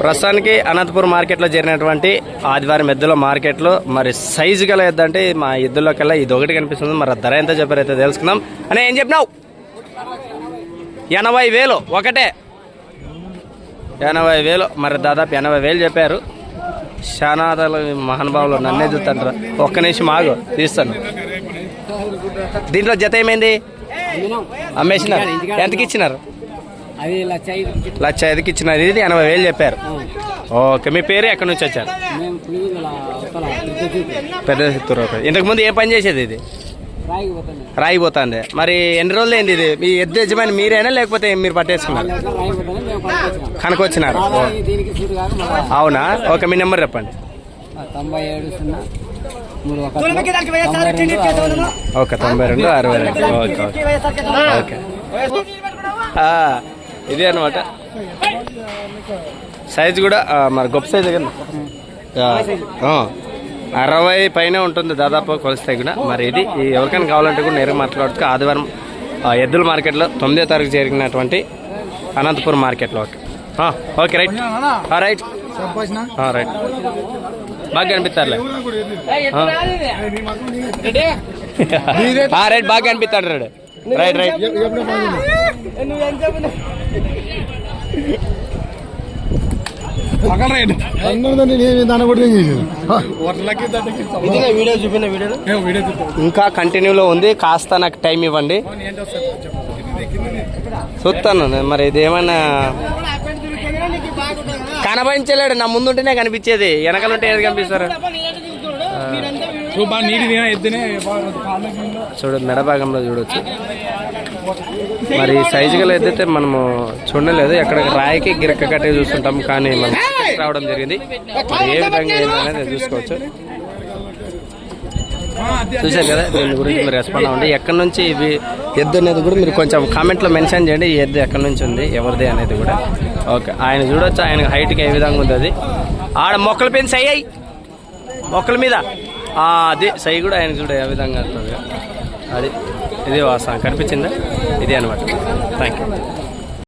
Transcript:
ప్రస్తుతానికి అనంతపూర్ మార్కెట్లో జరిగినటువంటి ఆదివారం ఎద్దుల మార్కెట్లో మరి సైజు గల ఎద్దు అంటే మా ఎద్దుల్లో కల్లా ఇది ఒకటి కనిపిస్తుంది. మరి ధర ఎంత చెప్పారైతే తెలుసుకుందాం. అనే ఏం చెప్పినావు? ఎనభై వేలు ఒకటే. ఎనభై వేలు. మరి దాదాపు ఎనభై వేలు చెప్పారు. శానాదాలు మహానుభావులు నన్నే చూస్తుంటారు. ఒక్క నిమిషం ఆగు తీస్తాను. దీంట్లో జత ఏమైంది? అమ్మేసినారు. ఎంతకి ఇచ్చినారు అది లక్ష ఐదు లక్ష ఐదుకి ఇచ్చినారు ఇది ఎనభై వేలు చెప్పారు. ఓకే మీ పేరు ఎక్కడి నుంచి వచ్చారు? పెద్ద చిత్తూరు ఇంతకు ముందు ఏ పని చేసేది ఇది? రాయికి పోతుంది రాయి పోతుంది. మరి ఎన్ని రోజులు అయింది ఇది? మీ ఎద్దు యజమాని మీరేనా లేకపోతే మీరు పట్టేసుకున్నారు? కనుకొచ్చినారు? అవునా? ఓకే మీ నెంబర్ చెప్పండి. తొంభై ఏడు సున్నా. ఓకే తొంభై రెండు అరవై రెండు. Okay okay. ఓకే. ఆ, ఇదే అనమాట సైజ్ కూడా మరి గొప్ప సైజ్ కదా. ఆ, ఆ, అరవై పైన ఉంటుంది దాదాపు కొలిస్తే కూడా. మరి ఇది ఎవరికైనా కావాలంటే కూడా నేరుగా మాట్లాడచ్చు ఆదివారం ఎద్దుల మార్కెట్లో తొమ్మిదో తారీఖు జరిగినటువంటి అనంతపురం మార్కెట్లో. ఓకే. ఆ, ఓకే రైట్. ఆ, రైట్. ఆ, రైట్. బాగా కనిపిస్తారులే. రైట్ బాగా కనిపిస్తాడు రైట్. రైట్ రైట్ అందరిదండి నేను దాన్ని కూడా నేను చేసేది వీడియో చూపిన వీడియో ఇంకా కంటిన్యూలో ఉంది. కాస్త నాకు టైం ఇవ్వండి. చూస్తాను. నేను. మరి ఇది ఏమైనా కనబడించలేడు. నా ముందుంటేనే కనిపించేది. వెనకాలంటే ఏది కనిపిస్తారు? చూడు మెడ భాగంలో చూడొచ్చు. మరి సైజు గల ఎద్దైతే మనము చూడలేదు ఎక్కడ రాయికి గిరక్క కట్టే చూస్తుంటాం కానీ మనం రావడం జరిగింది. ఏ విధంగా ఏంటనేది చూసుకోవచ్చు. చూశారు కదా దీని గురించి మీరు రెస్పాండ్ అవ్వండి. ఎక్కడి నుంచి ఇవి ఎద్దు అనేది కూడా మీరు కొంచెం కామెంట్లో మెన్షన్ చేయండి ఈ ఎద్దు ఎక్కడి నుంచి ఉంది ఎవరిది అనేది కూడా. ఓకే ఆయన చూడొచ్చు? ఆయన హైట్కి ఏ విధంగా ఉంది అది? ఆడ మొక్కల పెన్ సై అయ్యి! మొక్కల మీద! అది సై కూడా ఆయన చూడ ఏ విధంగా వస్తుంది అది ఇది వాస్తవం. కనిపించిందా? ఇది అనమాట థ్యాంక్ యూ